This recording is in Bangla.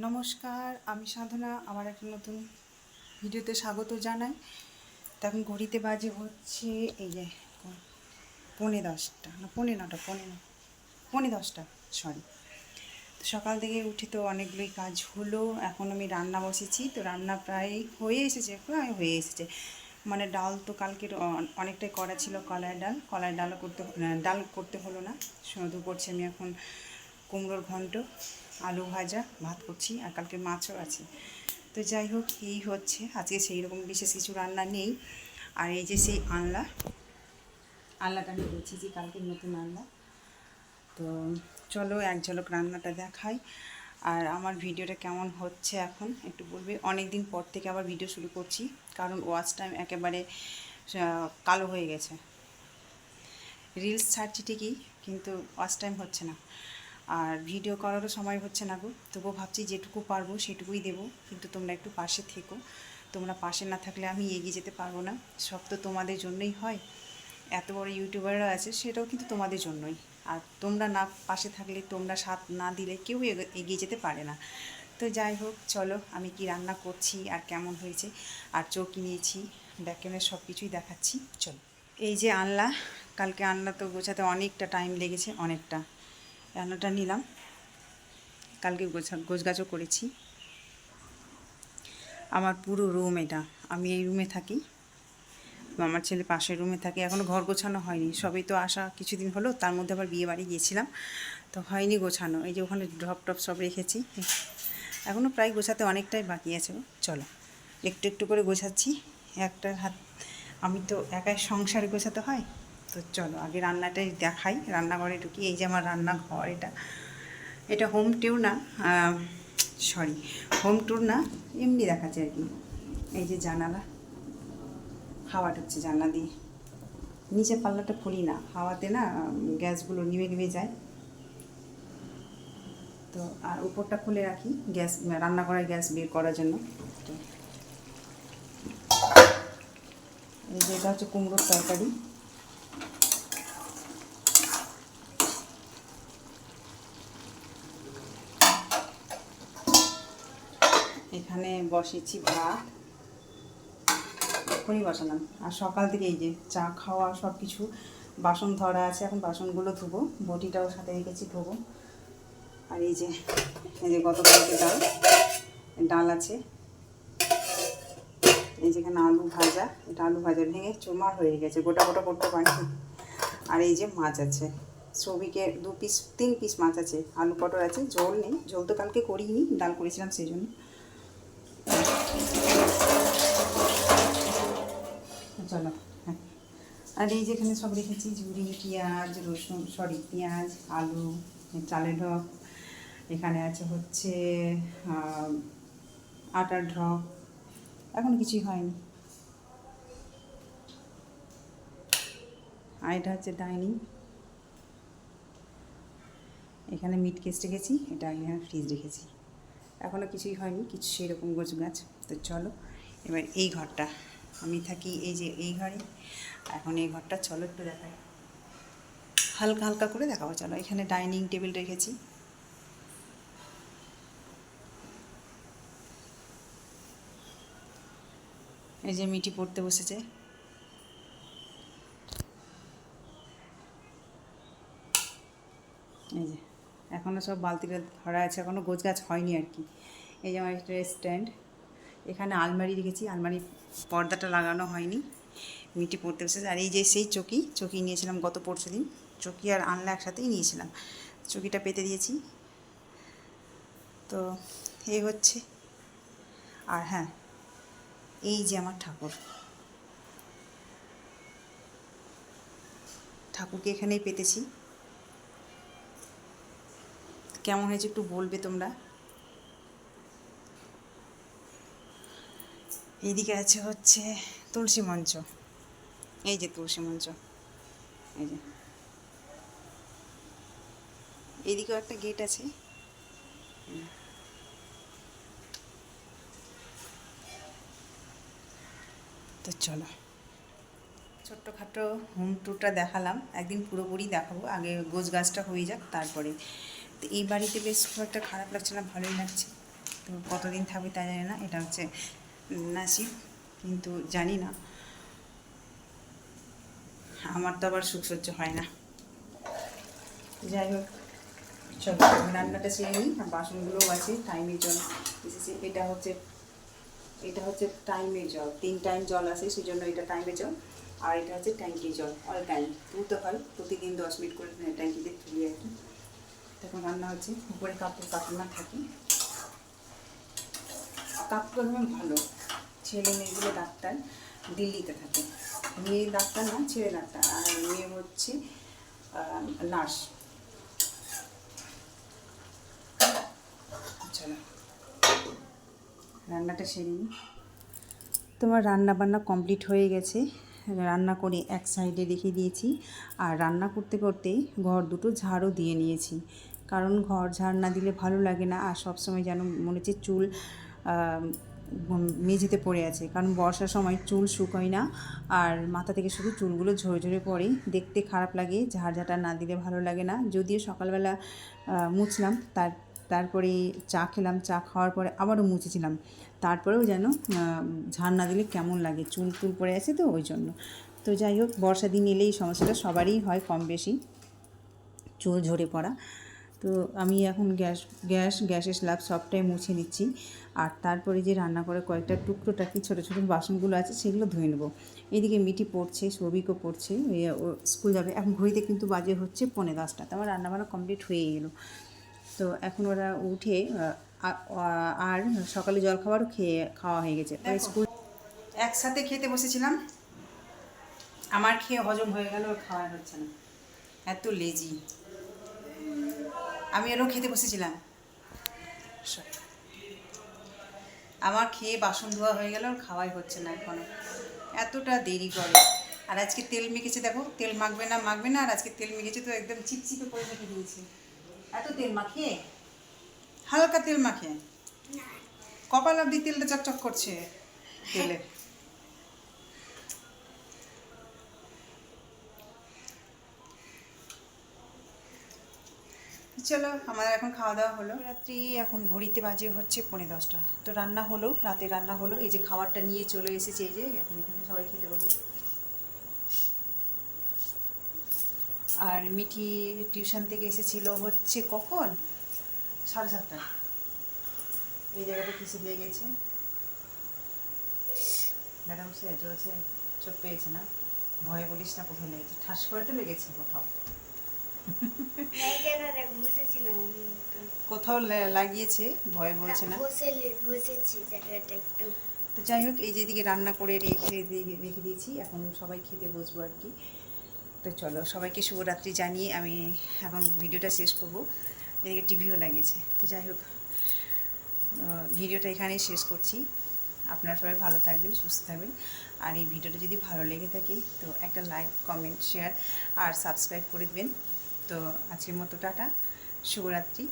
নমস্কার, আমি সাধনা আবার একটা নতুন ভিডিওতে স্বাগত জানাই। তো এখন ঘড়িতে বাজে হচ্ছে, এই যে পৌনে দশটা, না, পৌনে নটা, পৌনে ন পৌনে দশটা সরি তো সকাল থেকে উঠে তো অনেকগুলোই কাজ হলো, এখন আমি রান্না বসেছি, তো রান্না প্রায় হয়ে এসেছে, প্রায় হয়ে এসেছে। মানে ডাল তো কালকে অনেকটাই করা ছিল, কলার ডাল, কলার ডালও করতে, ডাল করতে হলো না, শুধু করছি আমি এখন কুমড়োর ঘন্ট। আলু ভাজা, ভাত করছি আর কালকে মাছও আছে। তো যাই হোক, এই হচ্ছে। আজকে সেই রকম বিশেষ কিছু রান্না নেই। আর এই যে সেই আনলা, আনলাটা আমি বলছি কালকে নতুন আনলা। তো চলো, এক ঝলক রান্নাটা দেখাই। আর আমার ভিডিওটা কেমন হচ্ছে এখন, একটু বলবে? অনেক দিন পর থেকে আবার ভিডিও শুরু করছি, কারণ ওয়াচ টাইম একেবারে কালো হয়ে গেছে। রিলস ছাড়ছি ঠিকই, কিন্তু ওয়াচ টাইম হচ্ছে না। আর ভিডিও করারও সময় হচ্ছে না গো। তবুও ভাবছি যেটুকু পারব সেটুকুই দেবো, কিন্তু তোমরা একটু পাশে থেকো। তোমরা পাশে না থাকলে আমি এগিয়ে যেতে পারব না। সব তো তোমাদের জন্যই হয়। এত বড় ইউটিউবাররা আছে, সেটাও কিন্তু তোমাদের জন্যই। আর তোমরা না পাশে থাকলে, তোমরা সাথ না দিলে কেউ এগ- এগিয়ে যেতে পারে না। তো যাই হোক, চলো আমি কি রান্না করছি আর কেমন হয়েছে আর চৌকি নিয়েছি ব্যাকেনের সব কিছুই দেখাচ্ছি, চলো। এই যে আনলা, কালকে আনলা তো গোছাতে অনেকটা টাইম লেগেছে, অনেকটা। রান্নাটা নিলাম। কালকে গোছা, গোছগাছও করেছি। আমার পুরো রুম এটা। আমি এই রুমে থাকি। আমার ছেলে পাশের রুমে থাকে। এখনও ঘর গোছানো হয়নি। সবই তো আসা কিছুদিন হলো। তার মধ্যে আবার বিয়ে বাড়ি গিয়েছিলাম। তো হয়নি গোছানো। এই যে ওখানে ড্রপ টপ সব রেখেছি। এখনও প্রায় গোছাতে অনেকটাই বাকি আছে। চলো, একটু একটু করে গোছাচ্ছি। একটা হাত, আমি তো একাই সংসারে গোছাতে হয়। তো চলো, আগে রান্নাটাই দেখাই। রান্নাঘরে ঢুকি, এই যে আমার রান্নাঘর, এটা। এটা হোম ট্যুর না সরি হোম ট্যুর না, এমনি দেখাচ্ছে আর কি। এই যে জানালা, হাওয়া ঢুকছে জানলা দিয়ে। নিচে পাল্লাটা খুলি না, হাওয়াতে না গ্যাসগুলো নিভে নিভে যায়। তো, আর উপরটা খুলে রাখি, গ্যাস রান্না করার গ্যাস বের করার জন্য। এই যে এটা হচ্ছে কুমড়োর তরকারি। এখানে বসেছি ভাত, এক্ষুনি বসালাম। আর সকাল থেকে এই যে চা খাওয়া সব কিছু বাসন ধরা আছে, এখন বাসনগুলো ধুবো, বটিটাও সাথে রেখেছি ধোবো। আর এই যে এই যে গতকালকে ডাল ডাল আছে। এই যেখানে আলু ভাজা, এটা আলু ভাজা ভেঙে চোমার হয়ে গেছে, গোটা গোটা করতে পারিনি। আর এই যে মাছ আছে সবিকে দু পিস তিন পিস মাছ আছে, আলু পটল আছে জল নেই জল তো কালকে করিনি, ডাল করেছিলাম সেই জন্য। চলো হ্যাঁ। আর এই যেখানে সব রেখেছি ঝুড়ি পেঁয়াজ, রসুন, সরি, পেঁয়াজ, আলু, চালের ঢক এখানে আছে হচ্ছে আটার ঢক এখন কিছুই হয়নি। আর এটা হচ্ছে ডাইনিং। এখানে মিট কেস রেখেছি, এটা এখানে ফ্রিজ রেখেছি। এখনও কিছুই হয়নি, কিছু সেরকম গোছ গাছ তো চলো, এবার এই ঘরটা। আমি থাকি এই যে এই ঘরে এখন এই ঘরটা চলো একটু দেখাই। হালকা হালকা করে দেখাবো, চলো। এখানে ডাইনিং টেবিল রেখেছি। এই যে মিটি পড়তে বসেছে। এই যে এখনও সব বালতিটা ধরা আছে এখনও গোছ গাছ হয়নি আর কি। এই যে আমার একটা স্ট্যান্ড এখানে আলমারি রেখেছি আলমারির পর্দাটা লাগানো হয়নি, মিটি পড়তে বসেছে। আর এই যে সেই চকি চকি নিয়েছিলাম গত পরশু দিন, চকি আর আনলা একসাথেই নিয়েছিলাম। চকিটা পেতে দিয়েছি। তো এই হচ্ছে। আর হ্যাঁ এই যে আমার ঠাকুর। ঠাকুরকে এখানেই পেতেছি। কেমন হয়েছে একটু বলবে তোমরা? এইদিকে আছে হচ্ছে তুলসী মঞ্চ। এই যে তুলসী মঞ্চ। এই যে। এইদিকেও একটা গেট আছে। তো চলো। ছোট্টখাটো হোম ট্যুরটা দেখালাম। একদিন পুরোপুরি দেখাবো। আগে গোছ গাছটা হয়ে যাক, তারপরে। তো এই বাড়িতে বেশ খুব একটা খারাপ লাগছে না, ভালোই লাগছে। তো কতদিন থাকবে তা জানি না। এটা হচ্ছে নাসিব কিন্তু জানি না। আমার তো আবার সুখ সহ্য হয় না। যাই হোক, চলো রান্নাটা সেরে নিই বাসনগুলোও আছে টাইমে জল এসেছে, এটা হচ্ছে এটা হচ্ছে টাইমে জল। তিন টাইম জল আসে সেই জন্য এটা টাইমে জল। আর এটা হচ্ছে ট্যাঙ্কি জল অল টাইম তুলতে হয়, প্রতিদিন দশ মিনিট করে ট্যাঙ্কিতে তুলি আর কি। তখন রান্না হচ্ছে, উপরে কাপড় কাপড় থাকে। কাপড় ভালো। ছেলে মেয়েগুলো ডাক্তার দিল্লিতে থাকে। মেয়ে ডাক্তার না, ছেলে ডাক্তার। আর মেয়ে হচ্ছে নার্স। রান্নাটা সেরে তোমার রান্না বান্না কমপ্লিট হয়ে গেছে। রান্না করে এক সাইডে রেখে দিয়েছি। আর রান্না করতে করতে ঘর দুটো ঝাড়ও দিয়ে নিয়েছি। কারণ ঘর ঝাড় না দিলে ভালো লাগে না। আর সবসময় যেন মনে হচ্ছে চুল মেঝেতে পড়ে আছে। কারণ বর্ষার সময় চুল শুকোয় না, আর মাথা থেকে শুধু চুলগুলো ঝরে ঝরে পড়ে। দেখতে খারাপ লাগে, ঝাড় ঝাঁটা না দিলে ভালো লাগে না। যদিও সকালবেলা মুছলাম, তার, তারপরে চা খেলাম, চা খাওয়ার পরে আবারও মুছেছিলাম। তারপরেও যেন ঝাড় না দিলে কেমন লাগে? চুল টুল পড়ে আছে তো ওই জন্য। তো যাই হোক, বর্ষা দিন এলেই এই সমস্যাটা সবারই হয় কম বেশি। চুল ঝরে পড়া। তো আমি এখন গ্যাস গ্যাস গ্যাসের স্ল্যাব সবটাই মুছে নিচ্ছি। আর তারপরে যে রান্না করে কয়েকটা টুকরো টাকি ছোটো ছোটো বাসনগুলো আছে সেগুলো ধুয়ে নেব। এদিকে মিটি পড়ছে সৌভিকও পড়ছে ও স্কুল যাবে। এখন ঘড়িতে কিন্তু বাজে হচ্ছে পনেরো দশটা তো আমার রান্নাবান্না কমপ্লিট হয়ে গেলো। তো এখন ওরা উঠে আর সকালে জল খাবারও খেয়ে খাওয়া হয়ে গেছে। ওরা স্কুল একসাথে খেতে বসেছিলাম। আমার খেয়ে হজম হয়ে গেল খাওয়া হচ্ছে না। এত লেজি আমি আরও খেতে বসেছিলাম। আমার খেয়ে বাসন ধোয়া হয়ে গেল আর খাওয়াই হচ্ছে না এখনও। এতটা দেরি করে। আর আজকে তেল মেখেছে দেখো তেল মাখবে না মাখবে না আর আজকে তেল মেখেছে তো একদম চিপচিপে করে রেখে দিয়েছে। এত তেল মাখিয়ে? হালকা তেল মাখে কপাল অব্দি তেলটা চকচক করছে। তেলে। চলো, আমাদের এখন খাওয়া দাওয়া হলো। রাত্রি এখন ঘড়িতে বাজে হচ্ছে পৌনে দশটা। তো রান্না হলো, রাতে রান্না হলো। এই যে খাবারটা নিয়ে চলে এসেছে, এই যে এখন এখানে সবাই খেতে বসে। আর মিঠি টিউশন থেকে এসেছিল হচ্ছে কখন? সাড়ে সাতটা এই জায়গাটা কিসে দিয়ে গেছে। ম্যাডাম সে চলছে চোট পেয়েছে না। ভয়ে বলিস না, কোথায় লেগেছে? ঠাস করে তো লেগেছে কোথাও। কোথাও লাগিয়েছে ভয় বলছে না? তো যাই হোক এই যেদিকে রান্না করে রেখে রেখে দিয়েছি এখন সবাই খেতে বসবো আর কি। তো চলো সবাইকে শুভরাত্রি জানিয়ে আমি এখন ভিডিওটা শেষ করব। এদিকে টিভিও লাগিয়েছে তো যাই হোক ভিডিওটা এখানেই শেষ করছি। আপনারা সবাই ভালো থাকবেন সুস্থ থাকবেন। আর এই ভিডিওটা যদি ভালো লেগে থাকে তো একটা লাইক কমেন্ট শেয়ার আর সাবস্ক্রাইব করে দেবেন। তো আজকের মতো টাটা। শুভরাত্রি।